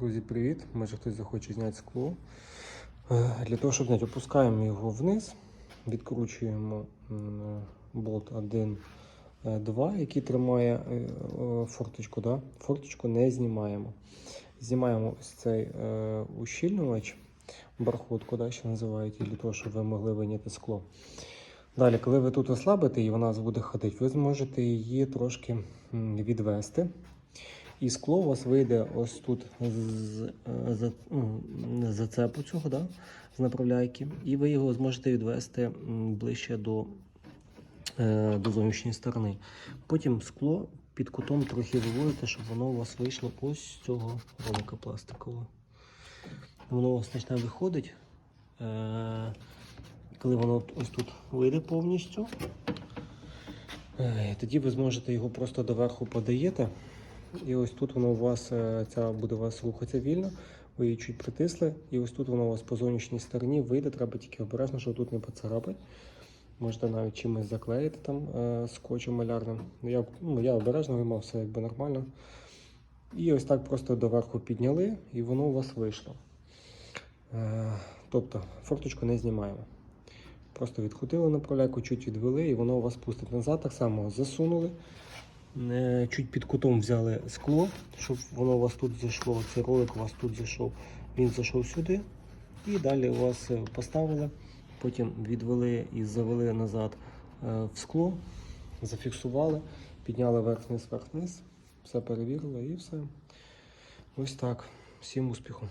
Друзі, привіт! Може хтось захоче зняти скло. Е, Для того, щоб зняти, опускаємо його вниз, відкручуємо м, болт 1, 2, який тримає е, е, форточку. Да? Форточку не знімаємо. Знімаємо ось цей е, ущільнювач, бархотку, да, ще називають, для того, щоб ви могли виняти скло. Далі, коли ви тут ослабите і вона буде ходити, ви зможете її трошки відвести. І скло у вас вийде ось тут з, за, ну, зацепу цього, да, з направляйки, і ви його зможете відвести ближче до, е, до зовнішньої сторони. Потім скло під кутом трохи виводите, щоб воно у вас вийшло ось з цього ролика пластикового. Воно у вас почне виходить. Е, коли воно ось тут вийде повністю, е, тоді ви зможете його просто доверху подаєте. І ось тут воно у вас е, ця буде у вас рухатися вільно. Ви її чуть притисли, і ось тут воно у вас по зовнішній стороні вийде. Треба тільки обережно, щоб тут не поцарапати. Можете навіть чимось заклеїти там е, скотчем малярним. Ну, Я, ну, я обережно виймав, все якби нормально. І ось так просто доверху підняли, і воно у вас вийшло. Е, тобто форточку не знімаємо. Просто відхотили направляйку, чуть відвели, і воно у вас пустить назад. Так само засунули. Е, Чуть під кутом взяли скло, щоб воно у вас тут зайшло. Цей ролик у вас тут зайшов. Він зайшов сюди. І далі у вас е, поставили. Потім відвели і завели назад е, в скло, зафіксували, підняли вверх-вниз, вверх-вниз, все перевірили і все. Ось так. Всім успіху!